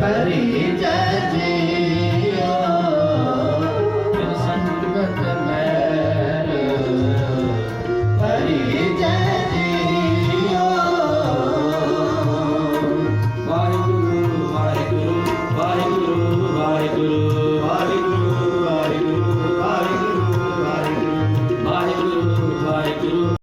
परिजन जियो संगत में